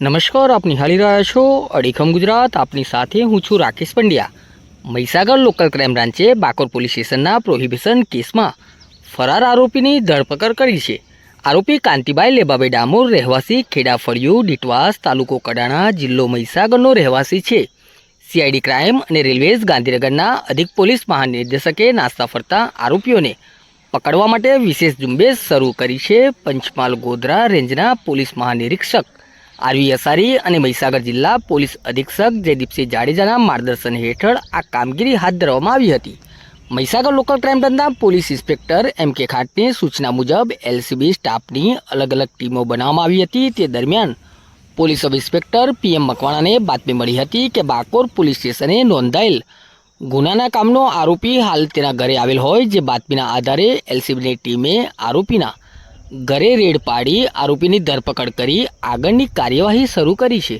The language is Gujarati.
નમસ્કાર, આપ નિહાળી રહ્યા છો અડીખમ ગુજરાત. આપની સાથે હું છું રાકેશ પંડ્યા. મહીસાગર લોકલ ક્રાઇમ બ્રાન્ચે બાકોર પોલીસ સ્ટેશનના પ્રોહિબિશન કેસમાં ફરાર આરોપીની ધરપકડ કરી છે. આરોપી કાંતિભાઈ લેબાભાઈ ડામોર રહેવાસી ખેડા ફળિયું ડીટવાસ તાલુકો કડાણા જિલ્લો મહીસાગરનો રહેવાસી છે. સીઆઈડી ક્રાઇમ અને રેલવેઝ ગાંધીનગરના અધિક પોલીસ મહાનિર્દેશકે નાસ્તા ફરતા આરોપીઓને પકડવા માટે વિશેષ ઝુંબેશ શરૂ કરી છે પંચમહાલ ગોધરા રેન્જના પોલીસ મહાનિરીક્ષક. આરવી અસારી અને મહીસાગર જિલ્લા પોલીસ અધિક્ષક જયદીપસિંહ જાડેજાના માર્ગદર્શન હેઠળ આ કામગીરી હાથ ધરવામાં આવી હતી. મહીસાગર લોકલ ક્રાઇમ બ્રાન્ચના પોલીસ ઇન્સ્પેક્ટર એમ કે ખાટની સૂચના મુજબ એલસીબી સ્ટાફની અલગ અલગ ટીમો બનાવવામાં આવી હતી. તે દરમિયાન પોલીસ સબ ઇન્સ્પેક્ટર પીએમ મકવાણાને બાતમી મળી હતી કે બાકોર પોલીસ સ્ટેશને નોંધાયેલ ગુનાના કામનો આરોપી હાલ તેના ઘરે આવેલ હોય, જે બાતમીના આધારે એલસીબીની ટીમે આરોપીના ઘરે રેડ પાડી આરોપીની ધરપકડ કરી આગળની કાર્યવાહી શરૂ કરી છે.